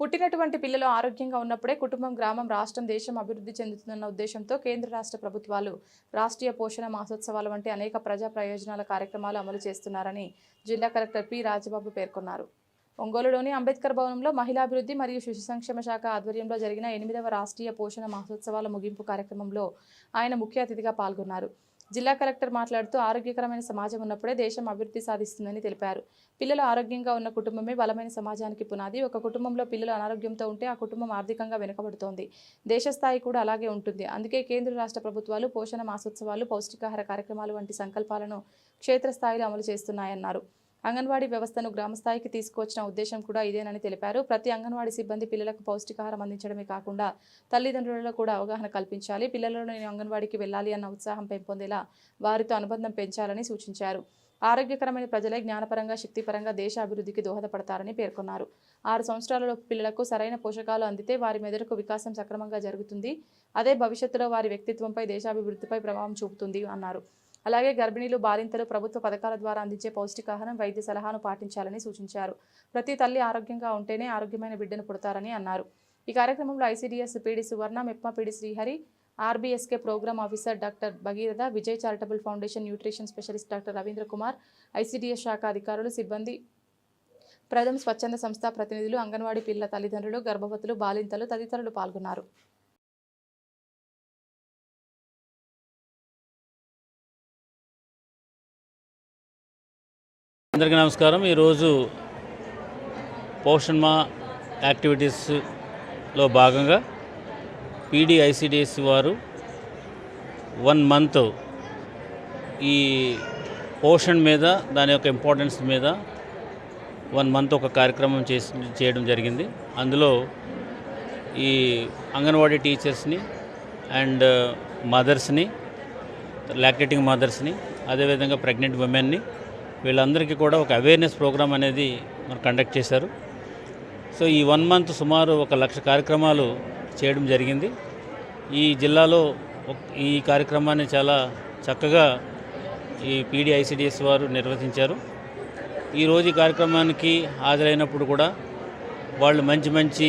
పుట్టినటువంటి పిల్లలు ఆరోగ్యంగా ఉన్నప్పుడే కుటుంబం గ్రామం రాష్ట్రం దేశం అభివృద్ధి చెందుతుందన్న ఉద్దేశంతో కేంద్ర రాష్ట్ర ప్రభుత్వాలు రాష్ట్రీయ పోషణ మాసోత్సవాలు వంటి అనేక ప్రజా ప్రయోజనాల కార్యక్రమాలు అమలు చేస్తున్నారని జిల్లా కలెక్టర్ పి. రాజబాబు పేర్కొన్నారు. ఒంగోలులోని అంబేద్కర్ భవనంలో మహిళాభివృద్ధి మరియు శిశు సంక్షేమ శాఖ ఆధ్వర్యంలో జరిగిన ఎనిమిదవ రాష్ట్రీయ పోషణ మాసోత్సవాల ముగింపు కార్యక్రమంలో ఆయన ముఖ్య అతిథిగా పాల్గొన్నారు. జిల్లా కలెక్టర్ మాట్లాడుతూ ఆరోగ్యకరమైన సమాజం ఉన్నప్పుడే దేశం అభివృద్ధి సాధిస్తుందని తెలిపారు. పిల్లలు ఆరోగ్యంగా ఉన్న కుటుంబమే బలమైన సమాజానికి పునాది. ఒక కుటుంబంలో పిల్లలు అనారోగ్యంతో ఉంటే ఆ కుటుంబం ఆర్థికంగా వెనుకబడుతోంది. దేశ స్థాయి కూడా అలాగే ఉంటుంది. అందుకే కేంద్ర రాష్ట్ర ప్రభుత్వాలు పోషణ మాసోత్సవాలు పౌష్టికాహార కార్యక్రమాలు వంటి సంకల్పాలను క్షేత్రస్థాయిలో అమలు చేస్తున్నాయన్నారు. అంగన్వాడీ వ్యవస్థను గ్రామస్థాయికి తీసుకువచ్చిన ఉద్దేశం కూడా ఇదేనని తెలిపారు. ప్రతి అంగన్వాడీ సిబ్బంది పిల్లలకు పౌష్టికాహారం అందించడమే కాకుండా తల్లిదండ్రులలో కూడా అవగాహన కల్పించాలి. పిల్లలను నేను అంగన్వాడీకి వెళ్ళాలి అన్న ఉత్సాహం పెంపొందేలా వారితో అనుబంధం పెంచాలని సూచించారు. ఆరోగ్యకరమైన ప్రజలే జ్ఞానపరంగా శక్తిపరంగా దేశ అభివృద్ధికి దోహదపడతారని పేర్కొన్నారు. ఆరు సంవత్సరాలలో పిల్లలకు సరైన పోషకాలు అందితే వారి మెదడుకు వికాసం సక్రమంగా జరుగుతుంది. అదే భవిష్యత్తులో వారి వ్యక్తిత్వంపై దేశాభివృద్ధిపై ప్రభావం చూపుతుంది అన్నారు. అలాగే గర్భిణీలు బాలింతలు ప్రభుత్వ పథకాల ద్వారా అందించే పౌష్టికాహారం వైద్య సలహాను పాటించాలని సూచించారు. ప్రతి తల్లి ఆరోగ్యంగా ఉంటేనే ఆరోగ్యమైన బిడ్డను పుడతారని అన్నారు. ఈ కార్యక్రమంలో ICDS PD Suvarna MEPMA PD Srihari RBSK program officer doctor Bhagiratha Vijay charitable foundation nutrition specialist doctor Ravindra Kumar ICDS శాఖ అధికారులు సిబ్బంది ప్రథమ్ స్వచ్ఛంద సంస్థ ప్రతినిధులు అంగన్వాడీ పిల్లల తల్లిదండ్రులు గర్భవతులు బాలింతలు తదితరులు పాల్గొన్నారు. అందరికీ నమస్కారం. ఈరోజు పోషణ్ మా యాక్టివిటీస్లో భాగంగా పీడీఐసిడిఎస్సి వారు వన్ మంత్ ఈ పోషణ్ మీద దాని యొక్క ఇంపార్టెన్స్ మీద వన్ మంత్ ఒక కార్యక్రమం చేసి చేయడం జరిగింది. అందులో ఈ అంగన్వాడీ టీచర్స్ని అండ్ మదర్స్ని లాక్టేటింగ్ మదర్స్ని అదేవిధంగా ప్రెగ్నెంట్ ఉమెన్ని వీళ్ళందరికీ కూడా ఒక అవేర్నెస్ ప్రోగ్రామ్ అనేది మనం కండక్ట్ చేశారు. సో ఈ వన్ మంత్ సుమారు ఒక లక్ష కార్యక్రమాలు చేయడం జరిగింది. ఈ జిల్లాలో ఈ కార్యక్రమాన్ని చాలా చక్కగా ఈ పీడీఐసిడిఎస్ వారు నిర్వహించారు. ఈరోజు ఈ కార్యక్రమానికి హాజరైనప్పుడు కూడా వాళ్ళు మంచి మంచి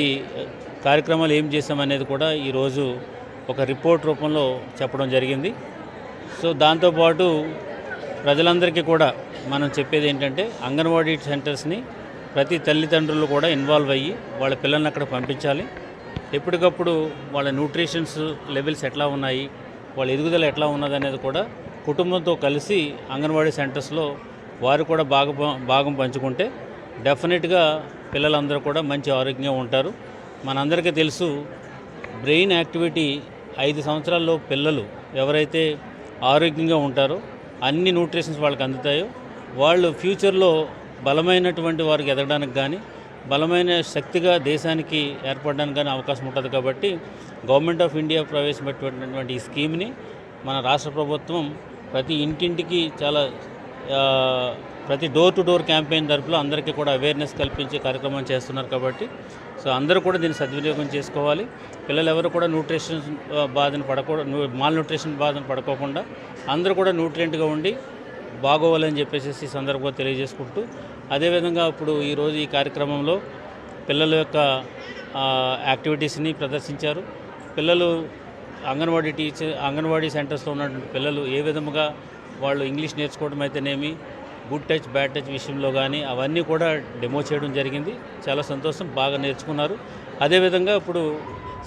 కార్యక్రమాలు ఏం చేశామనేది కూడా ఈరోజు ఒక రిపోర్ట్ రూపంలో చెప్పడం జరిగింది. సో దాంతోపాటు ప్రజలందరికీ కూడా మనం చెప్పేది ఏంటంటే అంగన్వాడీ సెంటర్స్ని ప్రతి తల్లిదండ్రులు కూడా ఇన్వాల్వ్ అయ్యి వాళ్ళ పిల్లల్ని అక్కడ పంపించాలి. ఎప్పటికప్పుడు వాళ్ళ న్యూట్రిషన్స్ లెవెల్స్ ఎట్లా ఉన్నాయి వాళ్ళ ఎదుగుదల ఎట్లా ఉన్నది అనేది కూడా కుటుంబంతో కలిసి అంగన్వాడీ సెంటర్స్లో వారు కూడా భాగ భాగం పంచుకుంటే డెఫినెట్గా పిల్లలందరూ కూడా మంచి ఆరోగ్యంగా ఉంటారు. మనందరికీ తెలుసు బ్రెయిన్ యాక్టివిటీ ఐదు సంవత్సరాల్లో పిల్లలు ఎవరైతే ఆరోగ్యంగా ఉంటారో అన్ని న్యూట్రిషన్స్ వాళ్ళకి అందుతాయో వాళ్ళు ఫ్యూచర్లో బలమైనటువంటి వారికి ఎదగడానికి కానీ బలమైన శక్తిగా దేశానికి ఏర్పడడానికి కానీ అవకాశం ఉంటుంది కాబట్టి గవర్నమెంట్ ఆఫ్ ఇండియా ప్రవేశపెట్టినటువంటి ఈ స్కీమ్ని మన రాష్ట్ర ప్రభుత్వం ప్రతి ఇంటింటికి చాలా ప్రతి డోర్ టు డోర్ క్యాంపెయిన్ తరపులో అందరికీ కూడా అవేర్నెస్ కల్పించే కార్యక్రమం చేస్తున్నారు కాబట్టి సో అందరూ కూడా దీన్ని సద్వినియోగం చేసుకోవాలి. పిల్లలు ఎవరు కూడా న్యూట్రిషన్ బాధను పడకూడదు మాల్ న్యూట్రిషన్ బాధను పడుకోకుండా అందరూ కూడా న్యూట్రియంట్గా ఉండి బాగోవాలని చెప్పేసి ఈ సందర్భంగా తెలియజేసుకుంటూ అదేవిధంగా ఇప్పుడు ఈరోజు ఈ కార్యక్రమంలో పిల్లల యొక్క యాక్టివిటీస్ని ప్రదర్శించారు. పిల్లలు అంగన్వాడీ టీచర్ అంగన్వాడీ సెంటర్స్లో ఉన్నటువంటి పిల్లలు ఏ విధముగా వాళ్ళు ఇంగ్లీష్ నేర్చుకోవడం అయితేనేమి గుడ్ టచ్ బ్యాడ్ టచ్ విషయంలో కానీ అవన్నీ కూడా డెమో చేయడం జరిగింది. చాలా సంతోషం బాగా నేర్చుకున్నారు. అదేవిధంగా ఇప్పుడు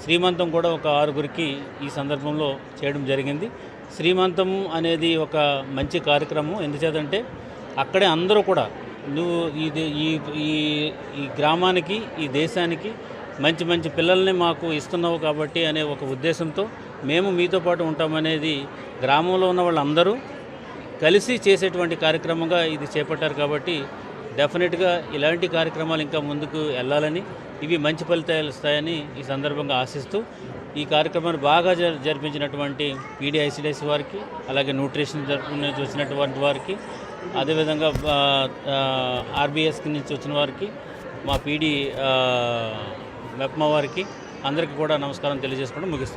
శ్రీమంతం కూడా ఒక ఆరుగురికి ఈ సందర్భంలో చేయడం జరిగింది. శ్రీమంతం అనేది ఒక మంచి కార్యక్రమం. ఎందుచేతంటే అక్కడే అందరూ కూడా నువ్వు ఇది ఈ ఈ ఈ గ్రామానికి ఈ దేశానికి మంచి మంచి పిల్లల్ని మాకు ఇస్తున్నావు కాబట్టి అనే ఒక ఉద్దేశంతో మేము మీతో పాటు ఉంటామనేది గ్రామంలో ఉన్న వాళ్ళందరూ కలిసి చేసేటువంటి కార్యక్రమంగా ఇది చేపట్టారు కాబట్టి డెఫినెట్గా ఇలాంటి కార్యక్రమాలు ఇంకా ముందుకు వెళ్ళాలని ఇవి మంచి ఫలితాలు ఇస్తాయని ఈ సందర్భంగా ఆశిస్తూ ఈ కార్యక్రమాన్ని బాగా జ జరిపించినటువంటి పీడీఐసిడిఎస్ వారికి అలాగే న్యూట్రిషన్ తరపు వచ్చినటువంటి వారికి అదేవిధంగా ఆర్బీఎస్ నుంచి వచ్చిన వారికి మా పీడీ మెప్మా వారికి అందరికీ కూడా నమస్కారం తెలియజేసుకోవడం ముగిస్తుంది